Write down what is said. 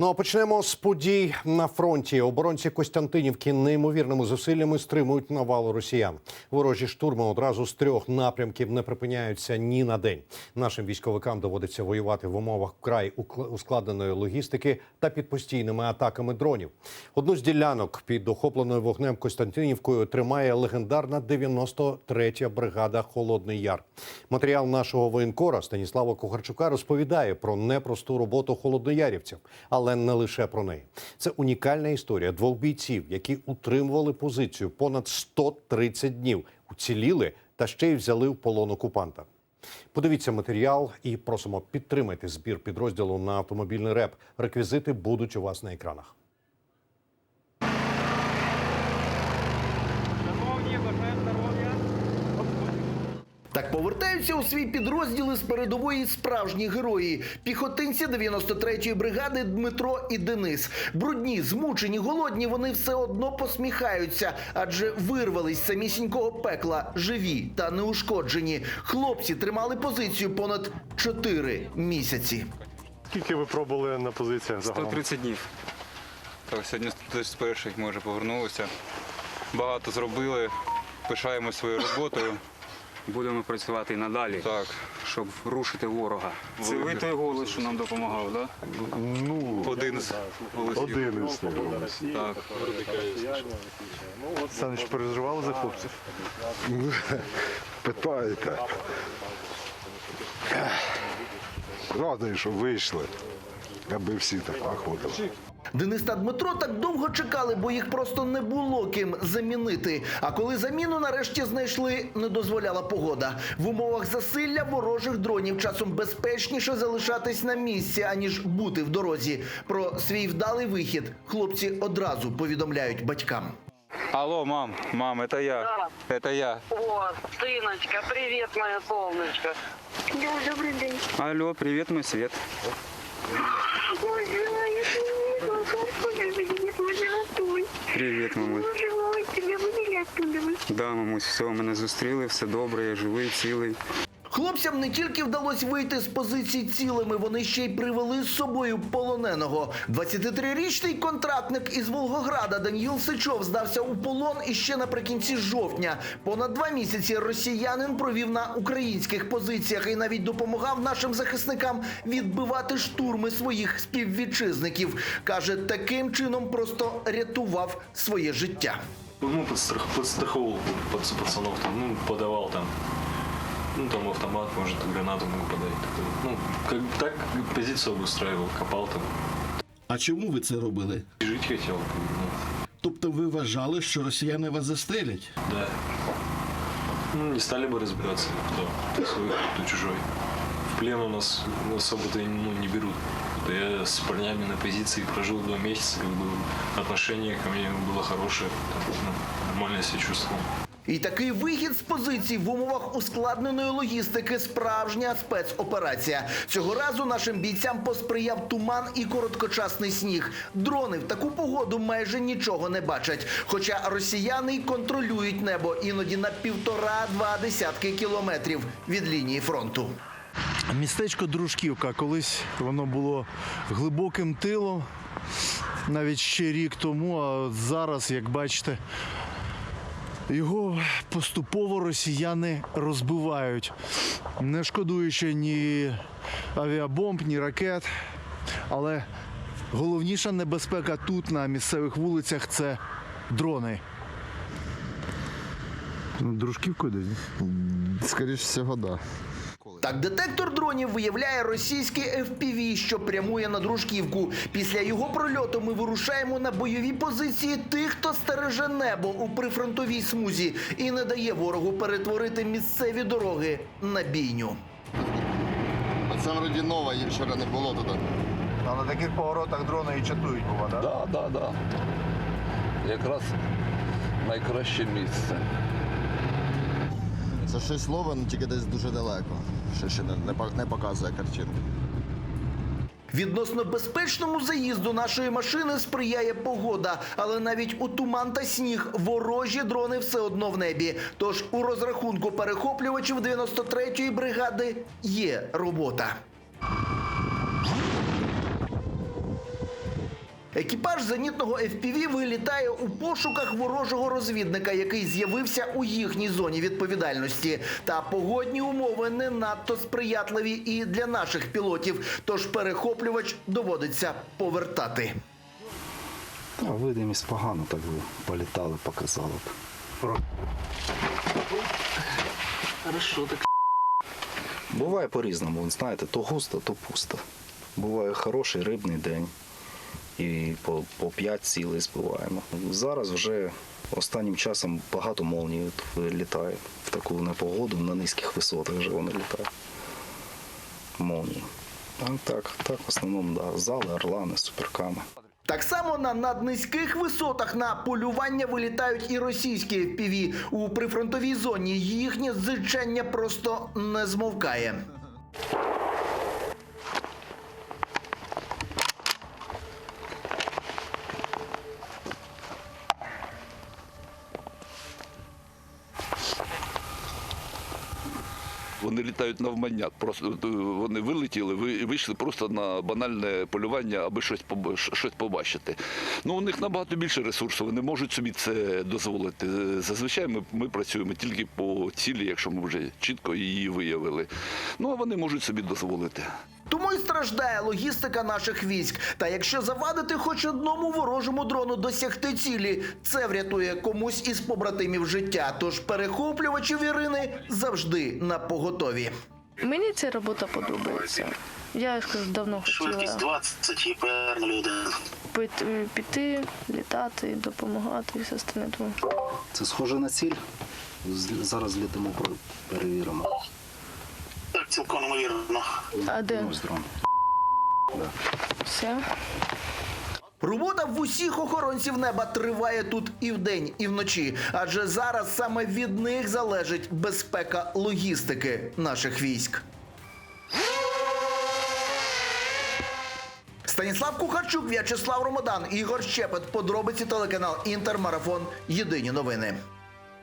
Ну а почнемо з подій на фронті. Оборонці Костянтинівки неймовірними зусиллями стримують навалу росіян. Ворожі штурми одразу з трьох напрямків не припиняються ні на день. Нашим військовикам доводиться воювати в умовах вкрай укл- ускладненої логістики та під постійними атаками дронів. Одну з ділянок під охопленою вогнем Костянтинівкою тримає легендарна 93-я бригада Холодний Яр. Матеріал нашого воєнкора Станіслава Кухарчука розповідає про непросту роботу холодноярівців, але не лише про неї. Це унікальна історія двох бійців, які утримували позицію понад 130 днів, уціліли та ще й взяли в полон окупанта. Подивіться матеріал і просимо підтримати збір підрозділу на автомобільний реп. Реквізити будуть у вас на екранах. Так повертаються у свій підрозділ із передової справжні герої. Піхотинці 93-ї бригади Дмитро і Денис. Брудні, змучені, голодні. Вони все одно посміхаються, адже вирвались самісінького пекла, живі та неушкоджені. Хлопці тримали позицію понад 4 місяці. Скільки ви пробули на позиціях загалом? 130 днів. Так, сьогодні з перших ми вже повернулися. Багато зробили, пишаємо своєю роботою. Будемо працювати і надалі, Так, щоб рушити ворога. Це ви той голос, що нам допомагав, так? Ну, один з голосів. один із голосів. Так. Саныч, переживали за хлопців? Питаєте. Радий, що вийшли, аби всі так виходили. Денис та Дмитро так довго чекали, бо їх просто не було ким замінити. А коли заміну нарешті знайшли, не дозволяла погода. В умовах засилля ворожих дронів часом безпечніше залишатись на місці, аніж бути в дорозі. Про свій вдалий вихід хлопці одразу повідомляють батькам. Алло, мам, мам, это я. Это я. О, сыночка, привет, моя солнышко. Да, добрый день. Алло, привіт, мій світ. Привіт, мамусь. Боже тебе тебя вывели оттуда. Да, мамусь, все, мене зустріли, все добре, я живий, цілий. Хлопцям не тільки вдалося вийти з позицій цілими, вони ще й привели з собою полоненого. 23-річний контрактник із Волгограда Даніїл Сичов здався у полон іще наприкінці жовтня. Понад два місяці росіянин провів на українських позиціях і навіть допомагав нашим захисникам відбивати штурми своїх співвітчизників. каже, таким чином просто рятував своє життя. Ну, подстрах... подстраховывал пацанов, ну, подавал там Ну, там автомат, может, гранату мог подать. такое. Ну, как так позицию обустраивал, копал там. А чому ви це робили? И жить хотел. Ну, Тобто ви вважали, що росіяни вас застрелять? да. Ну, не стали бы разбираться, кто, кто свой, кто чужой. В плен у нас особо-то ну, не берут. Да я с парнями на позиции прожил два месяца, как бы отношение ко мне было хорошее, там, ну, нормально себя чувствовал. І такий вихід з позицій в умовах ускладненої логістики справжня спецоперація. Цього разу нашим бійцям посприяв туман і короткочасний сніг. Дрони в таку погоду майже нічого не бачать. Хоча росіяни й контролюють небо іноді на півтора-два десятки кілометрів від лінії фронту. Містечко Дружківка. Колись воно було глибоким тилом, навіть ще рік тому, а зараз, як бачите, його поступово росіяни розбивають, не шкодуючи ні авіабомб, ні ракет. Але головніша небезпека тут, на місцевих вулицях, це дрони. Дружківкою десь? Скоріше всього, так. Да. Так, детектор дронів виявляє російський FPV, що прямує на дружківку. Після його прольоту ми вирушаємо на бойові позиції тих, хто стереже небо у прифронтовій смузі і не дає ворогу перетворити місцеві дороги на бійню. Це вроді нова, їх вчора не було туди. А на таких поворотах дрони і чатують, бува, так? Так, так, так. Якраз найкраще місце. Це щось слово, ну тільки десь дуже далеко. Ще ще не, не, показує картинку. Відносно безпечному заїзду нашої машини сприяє погода, але навіть у туман та сніг ворожі дрони все одно в небі. Тож у розрахунку перехоплювачів 93-ї бригади є робота. Екіпаж зенітного FPV вилітає у пошуках ворожого розвідника, який з'явився у їхній зоні відповідальності. Та погодні умови не надто сприятливі і для наших пілотів. Тож перехоплювач доводиться повертати. А видимість погано, так би політали, показали б. Хорошо, так Буває по-різному, знаєте, то густо, то пусто. Буває хороший рибний день. І по, по 5 цілей збиваємо. Зараз вже останнім часом багато молній літає. В таку непогоду на низьких висотах вже вони літають. Молнії. А так, так, в основному, да. Зали, орлани, суперками. Так само на наднизьких висотах на полювання вилітають і російські FPV. У прифронтовій зоні їхнє зичення просто не змовкає. Вони літають навмання. Просто е, вони вилетіли, ви вийшли просто на банальне полювання, аби щось щось побачити. Ну у них набагато більше ресурсу, вони можуть собі це дозволити. Зазвичай ми, ми працюємо тільки по цілі, якщо ми вже чітко її виявили. Ну а вони можуть собі дозволити. Тому й страждає логістика наших військ. Та якщо завадити хоч одному ворожому дрону досягти цілі, це врятує комусь із побратимів життя. Тож перехоплювачів Ірини завжди на поготові. Мені ця робота подобається. Я я скажу, давно хотіла 20 ІПР на людину. піти, піти, літати, допомагати і все остальне. Тому Це схоже на ціль. Зараз літимо, перевіримо. Так, цілком ймовірно. А де? Ось дрон. все. Робота в усіх охоронців неба триває тут і вдень, і вночі. Адже зараз саме від них залежить безпека логістики наших військ. Станіслав Кухарчук, В'ячеслав Ромодан, Ігор Щепет. Подробиці телеканал Інтермарафон. Єдині новини.